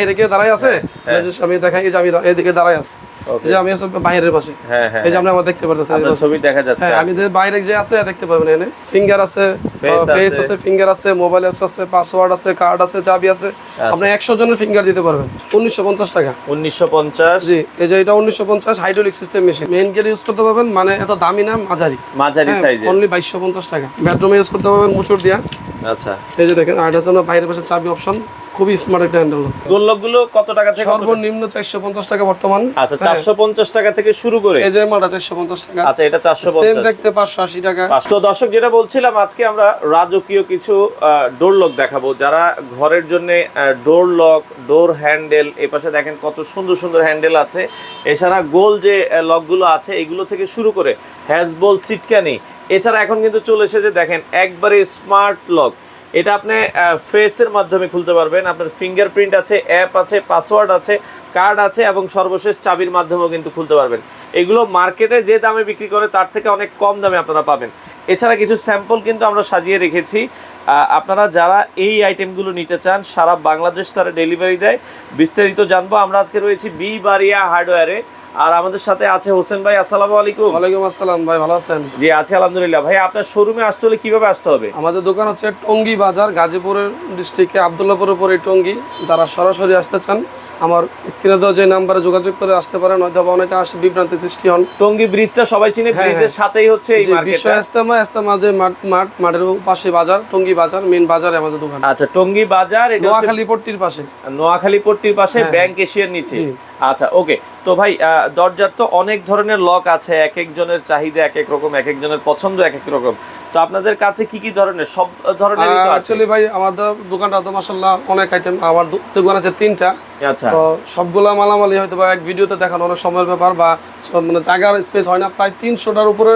বাইরে কেউ দাঁড়ায় আছে হ্যাঁ। এই আমি দেখাই যে আমি এদিকে দাঁড়ায় আছি যে আমি বাইরের পাশে। হ্যাঁ হ্যাঁ এই যে আপনি আমার দেখতে পারতেছেন এই আপনার পাশে। ছবি দেখা যাচ্ছে। হ্যাঁ আমি বাইরে যে আছে দেখতে পাবেন এখানে। ফিঙ্গার আছে ফেস আছে। আছে ফিঙ্গার আছে মোবাইল অ্যাপস আছে পাসওয়ার্ড আছে কার্ড আছে চাবি আছে। আপনি একশো জনের ফিঙ্গার দিতে পারবেন। উনিশশো পঞ্চাশ টাকা। উনিশশো পঞ্চাশ। জি এই যে এটা উনিশশো পঞ্চাশ hydraulic system machine main gate use করতে পারবেন মানে এত দামি না মাঝারি। মাঝারি অনলি বাইশশো পঞ্চাশ টাকা। বেডরুমে ইউজ করতে পারবেন মুচুর দিয়া। আচ্ছা। এই যে দেখেন আর বাইরের পাশে চাবি অপশন খুবই স্মার্ট একটা হ্যান্ডেল কত টাকা থেকে সর্বনিম্ন চারশো পঞ্চাশ টাকা বর্তমান। আচ্ছা চারশো পঞ্চাশ টাকা থেকে শুরু করে। এই যে মালটা চারশো পঞ্চাশ টাকা। আচ্ছা এটা চারশো সেম দেখতে পাঁচশো আশি টাকা। তো দর্শক যেটা বলছিলাম আজকে আমরা রাজকীয় কিছু ডোর লক দেখাবো। যারা ঘরের জন্য ডোর লক ডোর হ্যান্ডেল এ পাশে দেখেন কত সুন্দর সুন্দর হ্যান্ডেল আছে। এছাড়া গোল যে লকগুলো আছে এগুলো থেকে শুরু করে হ্যাজবল সিটকানি এছাড়া এখন কিন্তু চলে এসেছে দেখেন একবারে স্মার্ট লক এটা আপনি ফেসের মাধ্যমে খুলতে পারবেন। আপনার ফিঙ্গারপ্রিন্ট আছে অ্যাপ আছে পাসওয়ার্ড আছে কার্ড আছে এবং সর্বশেষ চাবির মাধ্যমেও কিন্তু খুলতে পারবেন। এগুলো মার্কেটে যে দামে বিক্রি করে, তার থেকে অনেক কম দামে আপনারা পাবেন। এছাড়া কিছু স্যাম্পল কিন্তু আমরা সাজিয়ে রেখেছি। আপনারা যারা এই আইটেমগুলো নিতে চান, সারা বাংলাদেশ তারা ডেলিভারি দেয়। বিস্তারিত জানব, আমরা আজকে রয়েছি বি বারিয়া হার্ডওয়্যারে আর আমাদের সাথে আছে হোসেন ভাই আসসালামু আলাইকুম। ওয়ালাইকুম আসসালাম ভাই ভালো আছেন? জি আছি আলহামদুলিল্লাহ। ভাই আপনার শোরুমে আসতে হলে কীভাবে আসতে হবে? আমাদের দোকান হচ্ছে টঙ্গী বাজার গাজীপুরের ডিস্ট্রিক্টে আবদুল্লাপুরের উপরে টঙ্গী। যারা সরাসরি আসতে চান আমার স্ক্রিনে দেওয়া যে নাম্বারে যোগাযোগ করে আসতে পারেন হয়তো বা অনেকে আসে বিভ্রান্তি সৃষ্টি হন। টঙ্গী ব্রিজটা সবাই চিনে হ্যাঁ, ব্রিজের সাথেই হচ্ছে এই যে বিশ্ব ইস্তেমা ইস্তেমা যে মাঠ মাঠ মাঠের পাশে বাজার টঙ্গী বাজার মেন বাজারে আমাদের দোকান। আচ্ছা টঙ্গী বাজার এটা নোয়াখালী পট্টির পাশে। নোয়াখালী পট্টির পাশে হ্যাঁ, ব্যাংক এশিয়ার নিচে। আচ্ছা ওকে। তো ভাই দরজার তো অনেক ধরনের লক আছে এক একজনের চাহিদা এক এক রকম এক একজনের পছন্দ এক এক রকম। তো আপনাদের কাছে কি কি ধরনের? সব ধরনের অ্যাকচুয়ালি ভাই আমাদের দোকানটা তো মাসাল্লাহ অনেক আইটেম আমার দোকান আছে তিনটা। আচ্ছা। তো সবগুলা মালামালি হয়তো বা এক ভিডিওতে দেখানো অনেক সময়ের ব্যাপার বা মানে জায়গার স্পেস হয় না। প্রায় তিনশোটার উপরে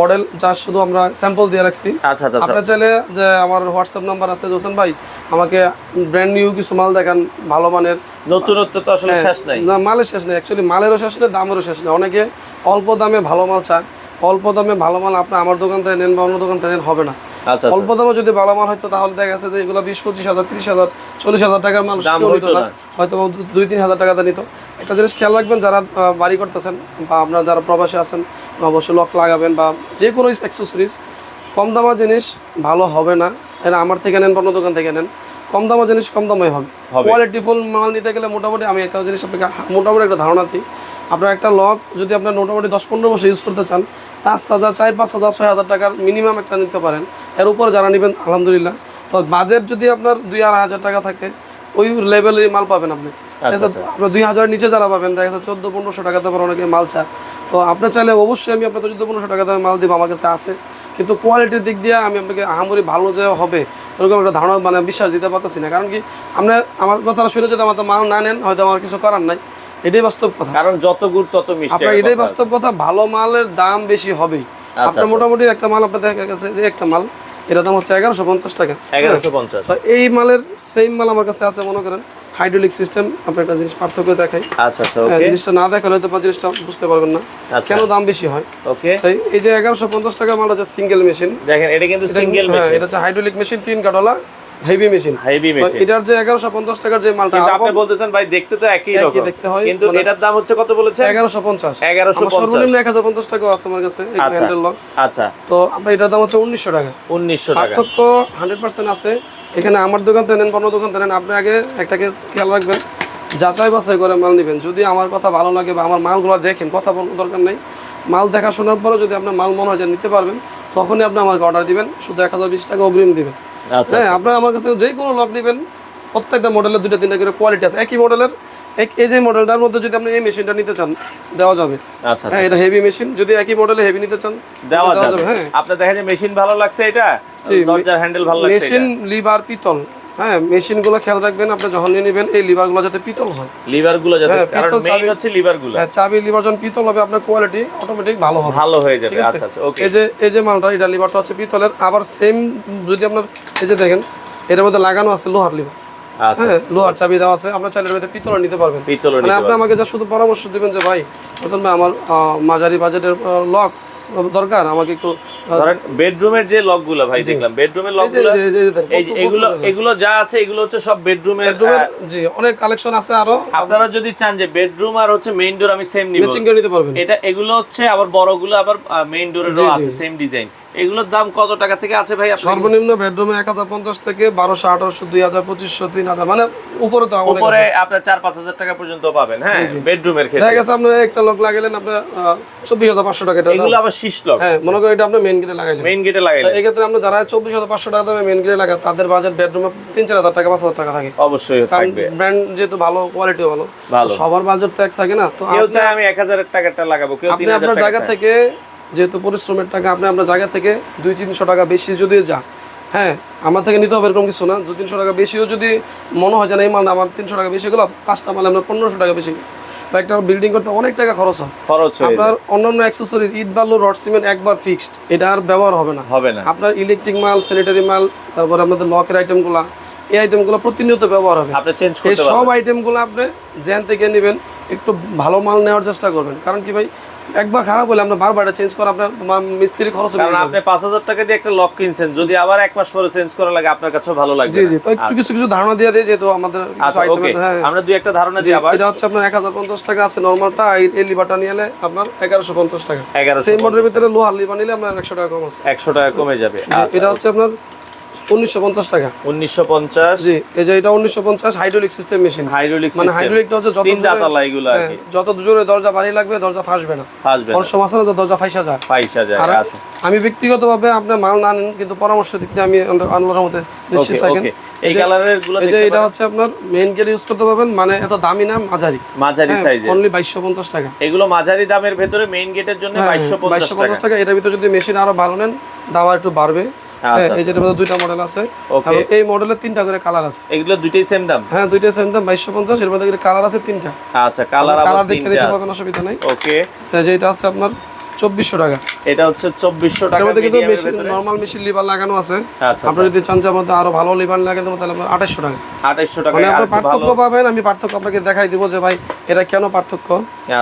মডেল যা শুধু আমরা স্যাম্পল দিয়ে রাখছি। আচ্ছা আচ্ছা আচ্ছা। আপনার চাইলে যে আমার হোয়াটসঅ্যাপ নাম্বার আছে হোসেন ভাই আমাকে ব্র্যান্ড নিউ কিছু মাল দেখান ভালো মানের। নতুনত্ব তো আসলে শেষ নাই। না মালের শেষ নেই। অ্যাকচুয়ালি মালেরও শেষ নেই দামেরও শেষ নেই। অনেকে অল্প দামে ভালো মাল চায়। অল্প দামে ভালো মাল আপনি আমার দোকান থেকে নেন বা অন্য দোকান থেকে নেন হবে না। আচ্ছা অল্প দামে যদি ভালো মাল হয়তো তাহলে দেখা গেছে যে এগুলো বিশ পঁচিশ হাজার তিরিশ হাজার চল্লিশ হাজার টাকার মাল দাম নিত না। হয়তো দুই তিন হাজার টাকাতে নিত। একটা জিনিস খেয়াল রাখবেন যারা বাড়ি করতেছেন বা আপনার যারা প্রবাসে আছেন অবশ্যই লক লাগাবেন বা যে কোনো অ্যাক্সেসরিজ কম দামের জিনিস ভালো হবে না। এটা আমার থেকে নেন বা অন্য দোকান থেকে নেন। কম দামের জিনিস কম দামে হবে। হবে। কোয়ালিটি ফুল মাল নিতে গেলে মোটামুটি আমি একটা জিনিস আপনাকে মোটামুটি একটা ধারণা দিই। আপনার একটা লক যদি আপনার মোটামুটি দশ পনেরো বছর ইউজ করতে চান পাঁচ হাজার চার পাঁচ হাজার ছয় হাজার টাকার মিনিমাম একটা নিতে পারেন। এর উপর যারা নেবেন আলহামদুলিল্লাহ। তো বাজেট যদি আপনার দুই আড়াই হাজার টাকা থাকে ওই লেভেলের মাল পাবেন আপনি। আপনার দুই হাজার নিচে যারা পাবেন দেখা যাচ্ছে চোদ্দ পনেরোশো টাকাতে পর অনেকে মাল চায়। তো আপনার চাইলে অবশ্যই আমি আপনার চোদ্দ পনেরোশো টাকা টাকাতে মাল দিব আমার কাছে আছে। কিন্তু কোয়ালিটির দিক দিয়ে আমি আপনাকে আহামরি ভালো যে হবে এরকম একটা ধারণা মানে বিশ্বাস দিতে পারতেছি না। কারণ কি আমরা আমার কথাটা শুনে যদি আমার মাল না নেন হয়তো আমার কিছু করার নাই। এটাই বাস্তব কথা। কারণ যত গুড় তত মিষ্টি আপনার এটাই বাস্তব কথা ভালো মালের দাম বেশি হবেই। আপনার মোটামুটি একটা মাল আপনার দেখা গেছে যে একটা মাল এটার দাম হচ্ছে এগারোশো পঞ্চাশ টাকা। এগারোশো পঞ্চাশ। এই মালের সেম মাল আমার কাছে আছে মনে করেন হাইড্রোলিক সিস্টেম আপনার একটা জিনিস পার্থক্য দেখাই। আচ্ছা আচ্ছা ওকে জিনিসটা না দেখালে হয়তো বা জিনিসটা বুঝতে পারবেন না। আচ্ছা। কেন দাম বেশি হয়? ওকে তাই এই যে এগারোশো পঞ্চাশ টাকা মাল হচ্ছে সিঙ্গেল মেশিন দেখেন এটা কিন্তু সিঙ্গেল হ্যাঁ এটা হচ্ছে হাইড্রোলিক মেশিন তিন কাঠওয়ালা হেভি মেশিন হেভি মেশিন এটার যে এগারোশো পঞ্চাশ টাকার যে মালটা আপনি বলতেছেন ভাই দেখতে তো একই রকম। দেখতে হয়, কিন্তু মানে- এটার দাম হচ্ছে কত বলেছেন? এগারোশো পঞ্চাশ। এগারোশো আমার সর্বনিম্ন টাকা আছে আমার কাছে এই আচ্ছা। হ্যান্ডেল লক আচ্ছা। তো আপনার এটার দাম হচ্ছে উনিশশো টাকা। উনিশশো টাকা। পার্থক্য হান্ড্রেড পার্সেন্ট আছে। এখানে আমার দোকান থেকে নেন অন্য দোকান থেকে নেন আপনি আগে একটা কেস খেয়াল রাখবেন। যাচাই বাছাই করে মাল নেবেন। যদি আমার কথা ভালো লাগে বা আমার মালগুলো দেখেন কথা বলার দরকার নেই। মাল দেখা শোনার পরে যদি আপনার মাল মনে হয় নিতে পারবেন তখনই আপনি আমাকে অর্ডার দিবেন। শুধু এক হাজার বিশ টাকা অগ্রিম দিবেন। আচ্ছা হ্যাঁ আপনারা আমার কাছে যে কোনো লক নেবেন প্রত্যেকটা মডেলের দুইটা তিনটা করে কোয়ালিটি আছে। একই মডেলের এক এই যে মডেলটার মধ্যে যদি আপনি এই মেশিনটা নিতে চান দেওয়া যাবে। আচ্ছা হ্যাঁ এটা হেভি মেশিন যদি একই মডেলে হেভি নিতে চান দেওয়া যাবে। হ্যাঁ। আপনার দেখেন যে মেশিন ভালো লাগছে এটা? দরজার হ্যান্ডেল ভালো লাগছে মেশিন লিভার পিতল। হ্যাঁ মেশিনগুলো খেয়াল রাখবেন আপনি যখন নিয়ে নেবেন এই লিভারগুলো যাতে পিতল হয়। লিভারগুলো যাতে হ্যাঁ, কারণ মেইন হচ্ছে লিভারগুলো হ্যাঁ, চাবি লিভার যখন পিতল হবে আপনার কোয়ালিটি অটোমেটিক ভালো হবে। ভালো হয়ে যাবে। আচ্ছা আচ্ছা ওকে এই যে এই যে মালটা এটা লিভারটা হচ্ছে পিতলের আবার সেম যদি আপনার এই যে দেখেন এটার মধ্যে লাগানো আছে লোহার লিভার। আচ্ছা হ্যাঁ লোহার চাবি দেওয়া আছে আপনার চাইলে মধ্যে পিতল নিতে পারবেন। মানে আপনি আমাকে যা শুধু পরামর্শ দিবেন যে ভাই আমার মাঝারি বাজেটের লক দরকার? আমাকে একটু ধরেন বেডরুমের যে লকগুলো ভাই দেখলাম বেডরুমের লকগুলো এগুলো এগুলো যা আছে এগুলো হচ্ছে সব বেডরুমের বেডরুমের জি অনেক কালেকশন আছে আরও। আপনারা যদি চান যে বেডরুম আর হচ্ছে মেইন ডোর আমি সেম নিব। নিতে পারবেন। এটা এগুলো হচ্ছে আবার বড়গুলো আবার মেইন ডোরেরও। আছে সেম ডিজাইন এগুলোর দাম কত টাকা থেকে আছে ভাই সর্বনিম্ন বেডরুমে এক হাজার পঞ্চাশ থেকে বারোশো আঠারোশো দুই হাজার পঁচিশশো তিন হাজার। মানে উপরে তো উপরে। আপনার চার পাঁচ হাজার টাকা পর্যন্ত পাবেন হ্যাঁ বেডরুমের দেখা গেছে আপনার একটা লোক লাগাইলেন আপনার চব্বিশ হাজার পাঁচশো টাকা এটা এগুলো আবার শীষ লক। হ্যাঁ মনে করেন এটা মেন গেটে লাগাইলেন। মেইন গেটে লাগাইলে এই ক্ষেত্রে আমরা যারা চব্বিশ হাজার পাঁচশো টাকা দামে মেন গেটে লাগায় তাদের বাজেট বেডরুমে তিন চার হাজার টাকা পাঁচ হাজার টাকা থাকে। অবশ্যই থাকবে। ব্র্যান্ড যেহেতু ভালো কোয়ালিটিও ভালো। সবার বাজেট তো এক থাকে না তো কেউ আমি এক হাজার টাকাটা লাগাবো কেউ আপনি আপনার জায়গা থেকে যেহেতু পরিশ্রমের টাকা আপনি আপনার জায়গা থেকে দুই তিনশো টাকা বেশি যদি যান হ্যাঁ আমার থেকে নিতে হবে এরকম কিছু না। দু তিনশো টাকা বেশিও যদি মনে হয় যে না এই মাল আমার তিনশো টাকা বেশি গেলো পাঁচটা মাল আপনার পনেরোশো টাকা বেশি বা একটা বিল্ডিং করতে অনেক টাকা খরচ হয়। খরচ আপনার অন্যান্য অ্যাক্সেসরিজ ইট বালু রড সিমেন্ট একবার ফিক্সড এটা আর ব্যবহার হবে না। হবে না। আপনার ইলেকট্রিক মাল স্যানিটারি মাল তারপরে আপনাদের লকের আইটেমগুলো এই আইটেমগুলো প্রতিনিয়ত ব্যবহার হবে। আপনি চেঞ্জ করতে এই সব আইটেমগুলো আপনি জ্যান থেকে নেবেন একটু ভালো মাল নেওয়ার চেষ্টা করবেন। কারণ কি ভাই একবার খারাপ হলে আমরা বারবার চেঞ্জ করে আপনার মিস্ত্রি খরচ কারণ আপনি পাঁচ হাজার টাকা দিয়ে একটা লক কিনছেন যদি আবার এক মাস পরে চেঞ্জ করা লাগে আপনার কাছেও ভালো লাগবে জি জি তো একটু কিছু কিছু ধারণা দিয়ে দিই যেহেতু আমাদের আচ্ছা হ্যাঁ। আমরা দুই একটা ধারণা দিই আবার। এটা হচ্ছে আপনার এক হাজার পঞ্চাশ টাকা আছে নর্মালটা এই লিভারটা নিয়ে এলে আপনার এগারোশো পঞ্চাশ টাকা। এগারোশো সেই মডেলের ভিতরে লোহার লিভার নিলে আপনার একশো টাকা কম আছে। একশো টাকা কমে যাবে। এটা হচ্ছে আপনার উনিশশো পঞ্চাশ টাকা। উনিশশো পঞ্চাশ। জি এই যে এটা উনিশশো পঞ্চাশ হাইড্রোলিক সিস্টেম মেশিন। হাইড্রোলিক মানে হাইড্রোলিকটা হচ্ছে যত তিন দাতালা এগুলো আর হ্যাঁ, কি। যত জোরে দরজা ভারী লাগবে দরজা ফাঁসবে না। আসবে অনেক সময় আছে দরজা ফাইসা যায়? পয়সা যায় আচ্ছা আমি ব্যক্তিগতভাবে আপনার মাল না নেন কিন্তু পরামর্শ দিক দিয়ে আমি আল্লাহর মধ্যে নিশ্চিত থাকেন। এই কালারেরগুলো এই যে এটা হচ্ছে আপনার মেইন গেট ইউজ করতে পারবেন মানে এত দামি না মাঝারি। মাঝারি অনলি বাইশশো পঞ্চাশ টাকা। এগুলো মাঝারি দামের ভেতরে মেইন গেটের জন্য বাইশশো পঞ্চাশ বাইশশো টাকা। টাকা। এটার ভিতরে যদি মেশিন আরও ভালো নেন দাম একটু বাড়বে। হ্যাঁ, এই যেটার মধ্যে দুইটা মডেল আছে। এই মডেলের তিনটা করে কালার আছে। এগুলো দুইটাই সেম দাম? হ্যাঁ দুইটা সেম দাম বাইশশো পঞ্চাশ এর মধ্যে কালার আছে তিনটা। আচ্ছা কালার কালার দেখতে নিতে পারবেন অসুবিধা নাই। ওকে এই আছে আপনার চব্বিশশো টাকা। এটা হচ্ছে চব্বিশশো টাকা মধ্যে কিন্তু medium এর মেশিন ভেতরে। নর্মাল মেশিন লিভার লাগানো আছে। আচ্ছা আপনি যদি চান যে আমাদের আরও ভালো লিভার হবে তাহলে আপনার আঠাশশো টাকা। মানে পার্থক্য পাবেন আমি পার্থক্য আপনাকে দেখাই দিব যে ভাই এটা কেন পার্থক্য?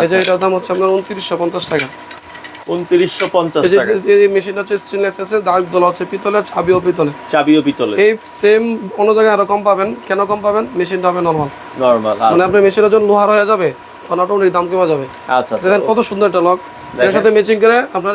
এই যে আচ্ছা। এটার দাম হচ্ছে আপনার উনত্রিশশো পঞ্চাশ টাকা। উনত্রিশশো পঞ্চাশ টাকা। এই মেশিনটা হচ্ছে স্টেনলেস আছে দাগ দোলা হচ্ছে পিতলের ছাবিও পিতলে চাবিও পিতলে এই সেম অন্য জায়গায় আরও কম পাবেন। কেন কম পাবেন? মেশিনটা হবে নর্মাল নর্মাল মানে আপনার মেশিনের জন্য লোহার হয়ে যাবে তখন অটোমেটিক দাম কমে যাবে। আচ্ছা আচ্ছা। কত সুন্দর একটা লক এর সাথে ম্যাচিং করে আপনার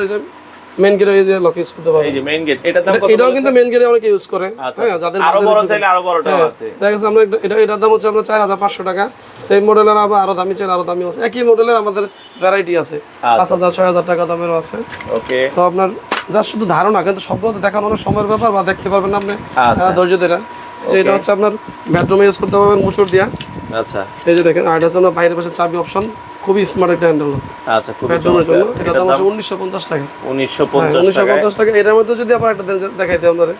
মেন গেটে এই যে লক ইউজ করতে পারবেন এই যে মেইন গেট এটার দাম কত এটাও কিন্তু মেন গেটে অনেকে ইউজ করে। আচ্ছা হ্যাঁ যাদের আরও বড় চাইলে আরও বড়টাও হ্যাঁ, আছে। দেখা আমরা এটা- এটা এটার দাম হচ্ছে হাজার পাঁচশো টাকা। সেম মডেলের আবার আরও দামি চাইলে আরও দামি আছে। একই মডেলের আমাদের ভ্যারাইটি আছে। আচ্ছা। পাঁচ হাজার ছয় হাজার টাকা দামেরও আছে। ওকে। তো আপনার যা শুধু ধারণা কিন্তু সবগুলো তো দেখানো সময়ের ব্যাপার বা দেখতে পারবেন আপনি। আচ্ছা। আহ, ধৈর্য ধরে। যে এটা হচ্ছে আপনার বেডরুমে ইউজ করতে পারবেন মুসুর দিয়া। আচ্ছা। এই যে দেখেন আর এটা হচ্ছে বাইরের পাশে চাবি অপশন খুবই স্মার্ট একটা হ্যান্ডেল আচ্ছা খুব বেডরুমের জন্য এটা দাম? হচ্ছে উনিশশো পঞ্চাশ টাকা। উনিশশো হ্যাঁ, পঞ্চাশ উনিশশো টাকা। এটার মধ্যে যদি আবার একটা দেখাইতে আপনাদের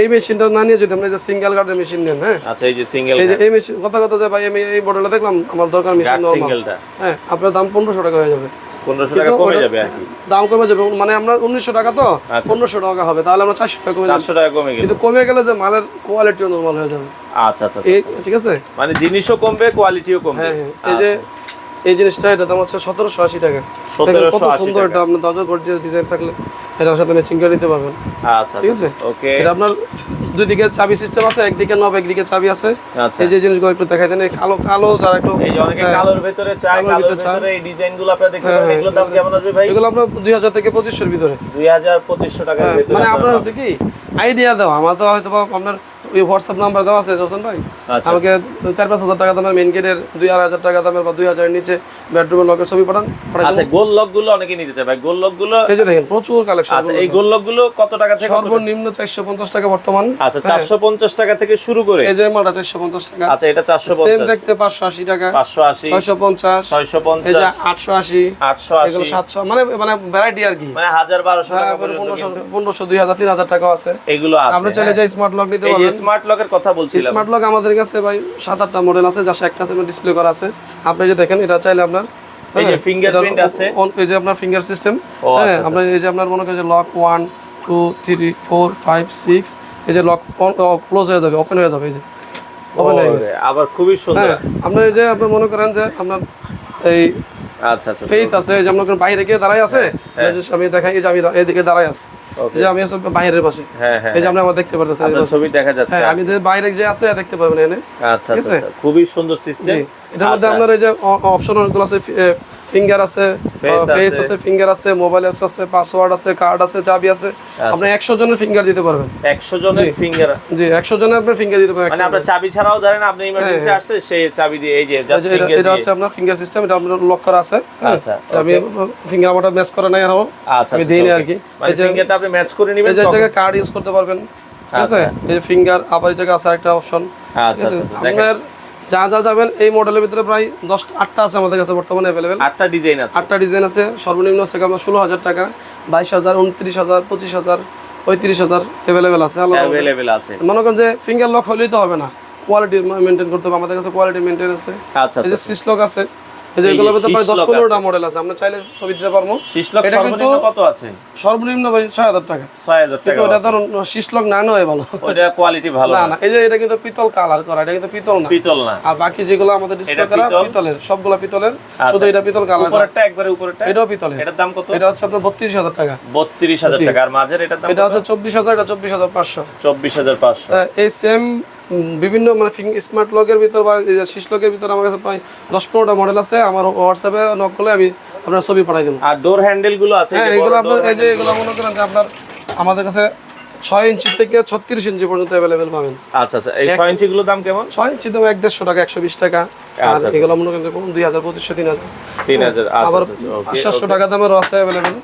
এই মেশিনটা না নিয়ে যদি আমরা যে সিঙ্গেল গার্ডের মেশিন নেন হ্যাঁ? আচ্ছা এই যে সিঙ্গেল এই যে এই মেশিন কথা কথা যে ভাই আমি এই মডেলটা দেখলাম আমার দরকার মেশিন সিঙ্গেলটা হ্যাঁ আপনার দাম পনেরোশো টাকা হয়ে যাবে। পনেরোশো টাকা কমে যাবে আর কি। দাম কমে যাবে। মানে আমরা উনিশশো টাকা তো আচ্ছা। পনেরোশো টাকা হবে। তাহলে আমরা চারশো টাকা কমে যাবে। চারশো টাকা কমে গেল। কিন্তু কমে গেলে যে মালের কোয়ালিটিও নরমাল হয়ে যাবে। আচ্ছা আচ্ছা আচ্ছা। ঠিক আছে? মানে জিনিসও কমবে কোয়ালিটিও কমবে। হ্যাঁ হ্যাঁ। এই যে এই জিনিসটা এটা দাম হচ্ছে সতেরোশো আশি টাকা। কত সুন্দর এটা আপনার দরজা গর্জিয়াস ডিজাইন থাকলে এটার সাথে ম্যাচিং করে দিতে পারবেন। আচ্ছা ঠিক আছে? ওকে। এটা আপনার দুই দিকে চাবি সিস্টেম আছে একদিকে নব একদিকে চাবি আছে। আচ্ছা। এই যে জিনিসগুলো একটু দেখাই দেন এই কালো কালো যারা একটু এই যে অনেকে হ্যাঁ, কালোর ভেতরে চায় কালোর ভিতরে এই ডিজাইনগুলো আপনারা দেখতে হ্যাঁ, পারেন এগুলোর দাম কেমন আসবে ভাই? এগুলো আপনার দুই হাজার থেকে পঁচিশশোর ভিতরে। দুই হাজার পঁচিশশো টাকার ভেতরে মানে আপনার হচ্ছে কি আইডিয়া দাও আমার তো হয়তো আপনার ওই হোয়াটসঅ্যাপ নাম্বার দেওয়া আছে হোসেন ভাই? আচ্ছা। আমাকে চার পাঁচ হাজার টাকা দামের মেন গেটের দুই আড়াই হাজার টাকা দামের বা দুই হাজারের নিচে বেডরুমের লকের ছবি পাঠান আচ্ছা গোল লকগুলো অনেকে নিতে চায় ভাই। গোল লকগুলো এই যে দেখেন প্রচুর কালেকশন আচ্ছা এই গোল লকগুলো কত টাকা থেকে সর্বনিম্ন চারশো পঞ্চাশ টাকা বর্তমান। আচ্ছা চারশো পঞ্চাশ টাকা থেকে শুরু করে এই যে মালটা চারশো পঞ্চাশ টাকা। আচ্ছা এটা চারশো সেম দেখতে পাঁচশো আশি টাকা। পাঁচশো আশি। ছয়শো পঞ্চাশ। ছয়শো এই যে পঞ্চাশ আটশো আশি। আটশো এগুলো আশি সাতশো মানে মানে ভ্যারাইটি আর কি। মানে হাজার বারোশো টাকা পর্যন্ত পনেরোশো কিন্তু। পনেরোশো দুই হাজার তিন হাজার টাকা আছে। এগুলো আপনি আছে চাইলে যে স্মার্ট লক নিতে পারবেন। স্মার্ট লকের কথা বলছিলাম। স্মার্ট লক আমাদের কাছে ভাই সাত আটটা মডেল আছে যার একটা ডিসপ্লে করা আছে। আপনি যে দেখেন এটা চাইলে আপনার এই যে হ্যাঁ, fingerprint এটার আছে। on- এই যে আপনার ফিঙ্গার সিস্টেম হ্যাঁ আচ্ছা, আমরা এই যে আপনার মনে করেন যে lock one two three four five six এই যে লক ক্লোজ হয়ে যাবে ওপেন হয়ে যাবে এই যে। ওপেন হয়ে গেছে। আবার খুবই সুন্দর। হ্যাঁ আপনার এই যে আপনি মনে করেন যে আপনার এই আচ্ছা আচ্ছা ফেস আছে যেমন করে বাইরে গিয়ে দাঁড়ায় আছে হ্যাঁ। এই যে আমি দেখাই এই যে আমি এদিকে দাঁড়ায় আছি। যে আমি আসলে বাইরের পাশে। হ্যাঁ হ্যাঁ এই যে আপনি আমার দেখতে পারতেছেন ছবি দেখা যাচ্ছে। হ্যাঁ আমি বাইরে যে আছে দেখতে এখানে। আচ্ছা আচ্ছা আচ্ছা। খুবই সুন্দর সিস্টেম এটার মধ্যে আপনার এই যে অপশন অনেকগুলো আছে ফিঙ্গার আছে ফেস আছে। ফিঙ্গার আছে মোবাইল অ্যাপস আছে পাসওয়ার্ড আছে কার্ড আছে চাবি আছে। আচ্ছা। আপনি একশো জনের ফিঙ্গার দিতে পারবেন। একশো জনের ফিঙ্গার জি একশো জনের আপনি ফিঙ্গার দিতে পারবেন মানে আপনার চাবি ছাড়াও ধরেন আপনি ইমার্জেন্সি আসছে সেই চাবি দিয়ে এই যে জাস্ট ফিঙ্গার এটা হচ্ছে আপনার ফিঙ্গার সিস্টেম এটা আপনার লক করা আছে হ্যাঁ। আচ্ছা, আমি ফিঙ্গার আমারটা ম্যাচ করে নাই আরও আচ্ছা আমি আচ্ছা, দিই না আর কি। মানে এই যে ফিঙ্গারটা আপনি ম্যাচ করে নেবেন এই জায়গায় কার্ড ইউজ করতে পারবেন ঠিক আছে? এই যে ফিঙ্গার আবার এই জায়গায় আছে একটা অপশন আচ্ছা আচ্ছা আচ্ছা, আপনার যা যা যাবেন এই মডেলের ভিতরে প্রায় দশ আটটা আছে আমাদের কাছে বর্তমানে অ্যাভেলেবেল আটটা ডিজাইন আছে। আটটা ডিজাইন আছে সর্বনিম্ন থেকে আমরা ষোলো হাজার টাকা বাইশ হাজার উনত্রিশ হাজার পঁচিশ হাজার পঁয়ত্রিশ হাজার অ্যাভেলেবেল আছে। অ্যাভেলেবেল আছে। মনে করেন যে ফিঙ্গার লক হলেই তো হবে না। কোয়ালিটি মেনটেন করতে হবে আমাদের কাছে কোয়ালিটি মেনটেন আছে। আচ্ছা এই যে আচ্ছা। সিস লক আছে এই যে এগুলোর ভিতরে প্রায় sys দশ lock পনেরোটা মডেল আছে। আমরা চাইলে ছবি দিতে পারব। শিশলক সর্বনিম্ন কত আছে? সর্বনিম্ন ভাই ছয় হাজার টাকা। ছয় হাজার টাকা ওটা তো সিস লক না নয় ভালো। ওইটা কোয়ালিটি ভালো না না। এই যে এটা কিন্তু পিতল কালার করা এটা কিন্তু পিতল না। পিতল না। আর বাকি যেগুলো আমাদের ডিসপ্লে করা পিতলের সবগুলো পিতলের আচ্ছা। শুধু এটা পিতল কালার উপরেরটা একবারে উপরেরটা? এটাও পিতলের। এটার দাম কত? এটা হচ্ছে আপনার বত্রিশ হাজার টাকা। বত্রিশ হাজার টাকা। আর মাঝের এটার দাম এটা হচ্ছে চব্বিশ হাজার এটা চব্বিশ হাজার পাঁচশো। চব্বিশ হাজার পাঁচশো। এই সেম বিভিন্ন মানে স্মার্ট লগের ভিতর বা শিস লগের ভিতর আমার কাছে প্রায় দশ পনেরোটা মডেল আছে। আমার হোয়াটসঅ্যাপে নক করলে আমি আপনার ছবি পাঠাই দেবো। আর ডোর হ্যান্ডেলগুলো আছে হ্যাঁ এগুলো আপনার এই যে এগুলো মনে করেন যে আপনার আমাদের কাছে ছয় ইঞ্চি থেকে ছত্রিশ ইঞ্চি পর্যন্ত অ্যাভেলেবেল পাবেন। আচ্ছা আচ্ছা। এই ছয় দাম কেমন? ছয় ইঞ্চি দাম এক দেড়শো টাকা একশো বিশ টাকা। আর আচ্ছা, এগুলো মনে করেন যে দুই হাজার পঁচিশশো তিন হাজার। তিন হাজার আচ্ছা আবার আচ্ছা আচ্ছা, সাতশো টাকা দামেরও আছে অ্যাভেলেবেল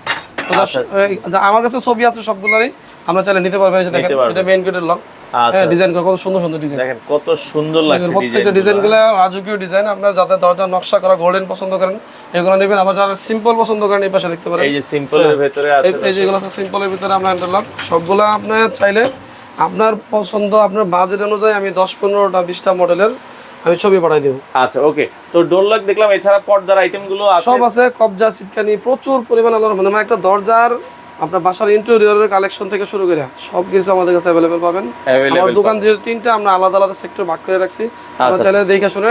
আচ্ছা। আমার কাছে ছবি আছে সবগুলোরই। আমরা চাইলে পারবেন দেখেন নিতে পারবেন। এটা মেইন গেটের লক আচ্ছা। ডিজাইন কত সুন্দর সুন্দর ডিজাইন দেখেন কত সুন্দর লাগছে প্রত্যেকটা ডিজাইন রাজকীয় ডিজাইন আপনার যাতে দরজা নকশা করা গোল্ডেন পছন্দ করেন এগুলো নেবেন। আবার যারা সিম্পল পছন্দ করেন এই পাশে দেখতে পারেন। এই যে সিম্পলের ভেতরে আছে এই- এই যেগুলো আছে সিম্পলের ভিতরে আপনার ইন্টারলক সবগুলো আপনার চাইলে আপনার পছন্দ আপনার বাজেট অনুযায়ী আমি দশ পনেরোটা বিশটা মডেলের আমি ছবি পাঠাই দেবো। আচ্ছা ওকে তো ডোর লক দেখলাম এছাড়া পর্দার আইটেমগুলো আছে। সব আছে কবজা সিটকানি প্রচুর পরিমাণ আলোর মানে একটা দরজার আপনার বাসার ইন্টেরিয়রের কালেকশন থেকে শুরু করে সব কিছু আমাদের কাছে অ্যাভেলেবেল পাবেন। আমার দোকান যেহেতু তিনটা আমরা আলাদা আলাদা সেক্টর ভাগ করে রাখছি। আচ্ছা, আপনারা চাইলে দেখে শুনে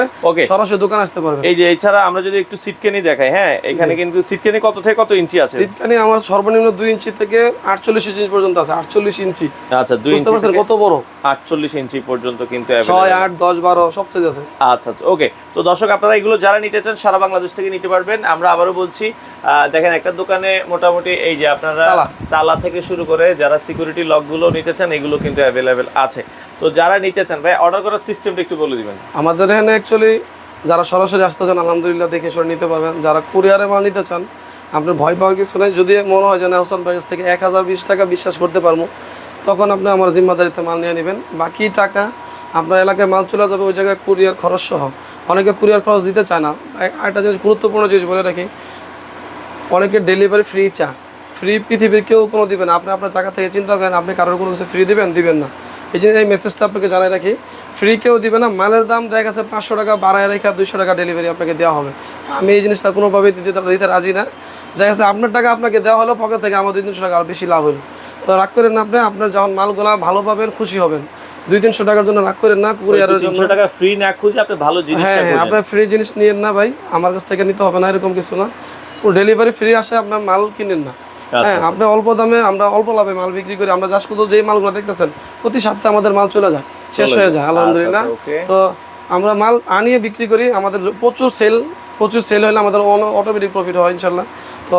সরাসরি দোকান আসতে পারবেন। এই যে এছাড়া আমরা যদি একটু সিটকেনি দেখাই হ্যাঁ এখানে কিন্তু সিটকেনি কত থেকে কত ইঞ্চি আছে? সিটকানি আমার সর্বনিম্ন দুই ইঞ্চি থেকে আটচল্লিশ ইঞ্চি পর্যন্ত আছে আটচল্লিশ ইঞ্চি। আচ্ছা দুই বুঝতে ইঞ্চি থেকে কত বড়? আটচল্লিশ ইঞ্চি পর্যন্ত কিন্তু ছয় available। আট দশ বারো সব সাইজ আছে। আচ্ছা আচ্ছা ওকে তো দর্শক আপনারা এগুলো যারা নিতে চান সারা বাংলাদেশ থেকে নিতে পারবেন। আমরা আবারও বলছি দেখেন একটা দোকানে মোটামুটি এই যে আপনারা তালা। তালা থেকে শুরু করে যারা সিকিউরিটি লকগুলো নিতে চান, এগুলো কিন্তু অ্যাভেলেবেল আছে। তো যারা নিতে চান, ভাই অর্ডার করার সিস্টেমটা একটু বলে দিবেন। আমাদের এখানে অ্যাকচুয়ালি যারা সরাসরি আসতে চান, আলহামদুলিল্লাহ দেখে শুনে নিতে পারবেন। যারা কুরিয়ারে মাল নিতে চান, আপনার ভয় পাওয়ার কিছু নেই। যদি মনে হয় যে, না, হোসেন থেকে এক হাজার বিশ টাকা বিশ্বাস করতে পারব, তখন আপনি আমার জিম্মাদারিতে মাল নিয়ে নেবেন। বাকি টাকা আপনার এলাকায় মাল চলে যাবে, ওই জায়গায় কুরিয়ার খরচ সহ। অনেকে কুরিয়ার খরচ দিতে চায় না। এক- একটা জিনিস গুরুত্বপূর্ণ জিনিস বলে রাখি, অনেকে ডেলিভারি ফ্রি চা ফ্রি পৃথিবীর কেউ কোনো দিবেন আপনি আপনার জায়গা থেকে চিন্তা করেন আপনি কারোর কোনো কিছু ফ্রি দিবেন দিবেন না। এই জন্য এই মেসেজটা আপনাকে জানাই রাখি। ফ্রি কেউ দিবে না মালের দাম দেখা গেছে পাঁচশো টাকা বাড়ায় রেখে দুইশো টাকা ডেলিভারি আপনাকে দেওয়া হবে। আমি এই জিনিসটা কোনোভাবেই দিতে দিতে রাজি না। দেখা গেছে আপনার টাকা আপনাকে দেওয়া হলো পকেট থেকে আমার দুই তিনশো টাকা আরও বেশি লাভ হলো। তো রাগ করেন না আপনি আপনার যখন মালগুলা ভালো পাবেন খুশি হবেন। দুই তিনশো টাকার জন্য রাগ করেন না কুরিয়ারের জন্য। টাকা ফ্রি না খুঁজে আপনি ভালো জিনিসটা হ্যাঁ হ্যাঁ। আপনার ফ্রি জিনিস নিয়েন না ভাই। আমার কাছ থেকে নিতে হবে না এরকম কিছু না। ডেলিভারি ফ্রি আসে আপনার মাল কিনেন না। হ্যাঁ আপনি অল্প দামে আমরা অল্প লাভে মাল বিক্রি করি। আমরা যা শুধু যেই মালগুলো দেখতেছেন প্রতি সপ্তাহে আমাদের মাল চলে যায় শেষ হয়ে যায়। আলহামদুলিল্লাহ। আচ্ছা, তো আমরা মাল আনিয়ে বিক্রি করি আমাদের প্রচুর সেল প্রচুর সেল হলে আমাদের অটোমেটিক প্রফিট হয় ইনশাল্লাহ তো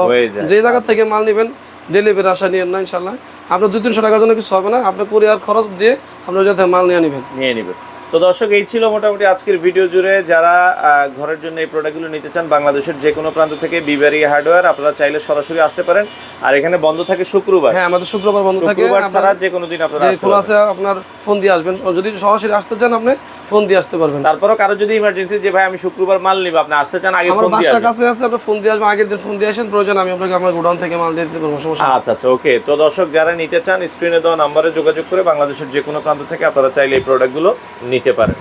যে জায়গা থেকে মাল নেবেন ডেলিভারি আসা নিয়েন না ইনশাল্লাহ আপনার দুই তিনশো টাকার জন্য কিছু হবে না আপনি কুরিয়ার খরচ দিয়ে আপনার যাতে মাল নিয়ে নেবেন। নিয়ে নিবে তো দর্শক এই ছিল মোটামুটি আজকের ভিডিও জুড়ে। যারা আহ, ঘরের জন্য এই প্রোডাক্টগুলো নিতে চান বাংলাদেশের যে কোনো প্রান্ত থেকে বিবারি হার্ডওয়্যার আপনারা চাইলে সরাসরি আসতে পারেন। আর এখানে বন্ধ থাকে শুক্রবার। হ্যাঁ আমাদের শুক্রবার বন্ধ থাকে। শুক্রবার ছাড়া যে কোনো দিন আপনারা খোলা আছে আপনার ফোন দিয়ে আসবেন। যদি সরাসরি আসতে চান আপনি ফোন দিয়ে আসতে পারবেন। তারপরও কারও যদি ইমার্জেন্সি যে ভাই আমি শুক্রবার মাল নিব আপনি আসতে চান আগে ফোন দিয়ে আসবেন। কাছে আছে আপনি ফোন দিয়ে আসবেন আগের দিন ফোন দিয়ে আসেন প্রয়োজন আমি আপনাকে আমার গোডাউন থেকে মাল দিয়ে দিতে পারব সমস্যা আচ্ছা আচ্ছা ওকে। তো দর্শক যারা নিতে চান স্ক্রিনে দেওয়া নাম্বারে যোগাযোগ করে বাংলাদেশের যে কোনো প্রান্ত থেকে আপনারা চাইলে এই প্রোডাক্টগুলো নিতে পারেন।